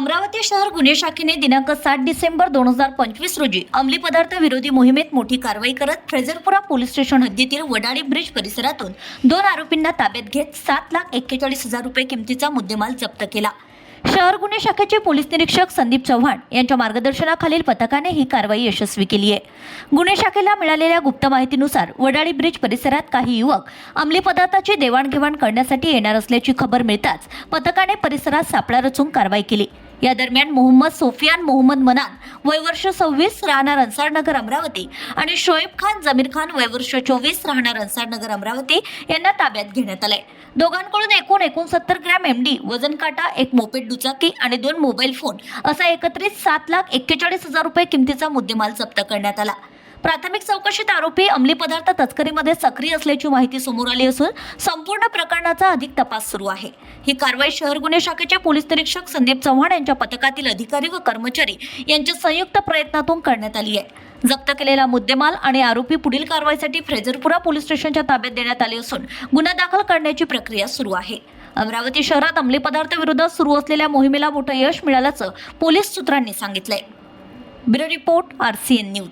अमरावती शहर गुन्हे शाखेने दिनांक सात डिसेंबर दोन हजार पंचवीस रोजी अंमली पदार्थ विरोधी मोहिमेत मोठी कारवाई करत फ्रेझरपुरा पोलीस स्टेशन हद्दीतील वडाळी ब्रिज परिसरातून दोन आरोपींना ताब्यात घेत सात लाख एक्केचाळीस हजार रुपये किमतीचा मुद्देमाल जप्त केला. शहर गुन्हे शाखेचे पोलीस निरीक्षक संदीप चव्हाण यांच्या मार्गदर्शनाखालील पथकाने ही कारवाई यशस्वी केली आहे. गुन्हे शाखेला मिळालेल्या गुप्त माहितीनुसार वडाळी ब्रिज परिसरात काही युवक अंमली पदार्थाची देवाणघेवाण करण्यासाठी येणार असल्याची खबर मिळताच पथकाने परिसरात सापळा रचून कारवाई केली. या दरम्यान मोहम्मद सोफियान मोहम्मद मनान वय वर्ष सव्वीस राहणार अन्सारनगर अमरावती आणि शोएब खान जमीर खान वय वर्ष चोवीस राहणार अन्सारनगर अमरावती यांना ताब्यात घेण्यात आलंय. दोघांकडून एकूण एकोणसत्तर ग्रॅम एमडी वजन काटा एक मोपेट दुचाकी आणि दोन मोबाईल फोन असा एकत्रित सात लाख एक्केचाळीस हजार रुपये किमतीचा मुद्देमाल जप्त करण्यात आला. प्राथमिक चौकशीत आरोपी अंमली पदार्थ तस्करीमध्ये सक्रिय असल्याची माहिती समोर आली असून संपूर्ण प्रकरणाचा अधिक तपास सुरू आहे. ही कारवाई शहर गुन्हे शाखेचे पोलीस निरीक्षक संदीप चव्हाण यांच्या पथकातील अधिकारी व कर्मचारी यांच्या संयुक्त प्रयत्नातून करण्यात आली आहे. जप्त केलेला मुद्देमाल आणि आरोपी पुढील कारवाईसाठी फ्रेझरपुरा पोलीस स्टेशनच्या ताब्यात देण्यात आले असून गुन्हा दाखल करण्याची प्रक्रिया सुरू आहे. अमरावती शहरात अंमली पदार्थ विरोधात सुरू असलेल्या मोहिमेला मोठं यश मिळाल्याचं पोलीस सूत्रांनी सांगितलंय. Bureau report R C N news.